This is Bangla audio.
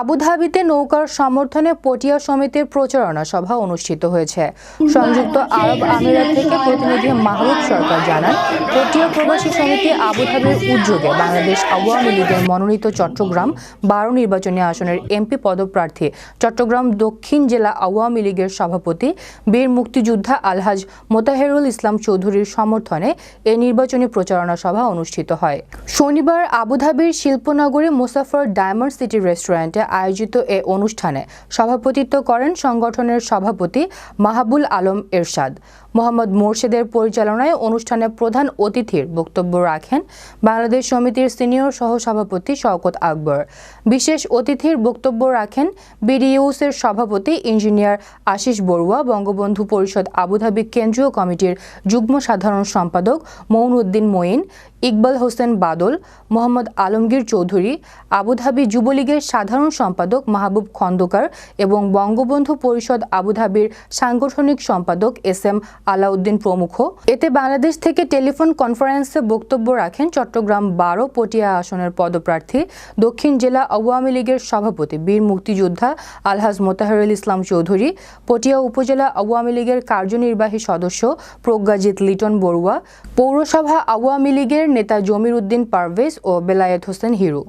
আবুধাবিতে নৌকার সমর্থনে পটিয়া সমিতির প্রচারণা সভা অনুষ্ঠিত হয়েছে। সংযুক্ত আরব আমিরাত থেকে প্রতিনিধি মাহরুব সরকার জানান, পটিয়া প্রবাসী সমিতি আবুধাবির উদ্যোগে বাংলাদেশ আওয়ামী লীগের মনোনীত চট্টগ্রাম বারো নির্বাচনী আসনের এমপি পদপ্রার্থী, চট্টগ্রাম দক্ষিণ জেলা আওয়ামী লীগের সভাপতি, বীর মুক্তিযোদ্ধা আলহাজ মোতাহেরুল ইসলাম চৌধুরীর সমর্থনে এ নির্বাচনী প্রচারণা সভা অনুষ্ঠিত হয়। শনিবার আবুধাবির শিল্পনগরী মুসাফর ডায়মন্ড সিটি রেস্টুরেন্টে আয়োজিত এ অনুষ্ঠানে সভাপতিত্ব করেন সংগঠনের সভাপতি মাহাবুল আলম এরশাদ। মোহাম্মদ মোর্শেদের পরিচালনায় অনুষ্ঠানে প্রধান অতিথির বক্তব্য রাখেন বাংলাদেশ সমিতির সিনিয়র সহসভাপতি শওকত আকবর। বিশেষ অতিথির বক্তব্য রাখেন বিডিইউসের সভাপতি ইঞ্জিনিয়ার আশিস বড়ুয়া, বঙ্গবন্ধু পরিষদ আবুধাবি কেন্দ্রীয় কমিটির যুগ্ম সাধারণ সম্পাদক মৌনউদ্দিন মঈন, ইকবাল হোসেন বাদল, মোহাম্মদ আলমগীর চৌধুরী আবুধাবি যুবলীগের সাধারণ সম্পাদক মাহবুব খন্দকার এবং বঙ্গবন্ধু পরিষদ আবুধাবির সাংগঠনিক সম্পাদক এস এম আলাউদ্দিন প্রমুখ। এতে বাংলাদেশ থেকে টেলিফোন কনফারেন্সে বক্তব্য রাখেন চট্টগ্রাম বারো পটিয়া আসনের পদপ্রার্থী, দক্ষিণ জেলা আওয়ামী লীগের সভাপতি বীর মুক্তিযোদ্ধা আলহাজ মোতাহারুল ইসলাম চৌধুরী, পটিয়া উপজেলা আওয়ামী লীগের কার্যনির্বাহী সদস্য প্রজ্ঞাজিৎ লিটন বড়ুয়া, পৌরসভা আওয়ামী লীগের নেতা জমির উদ্দিন পারভেজ ও বেলায়েত হোসেন হিরু।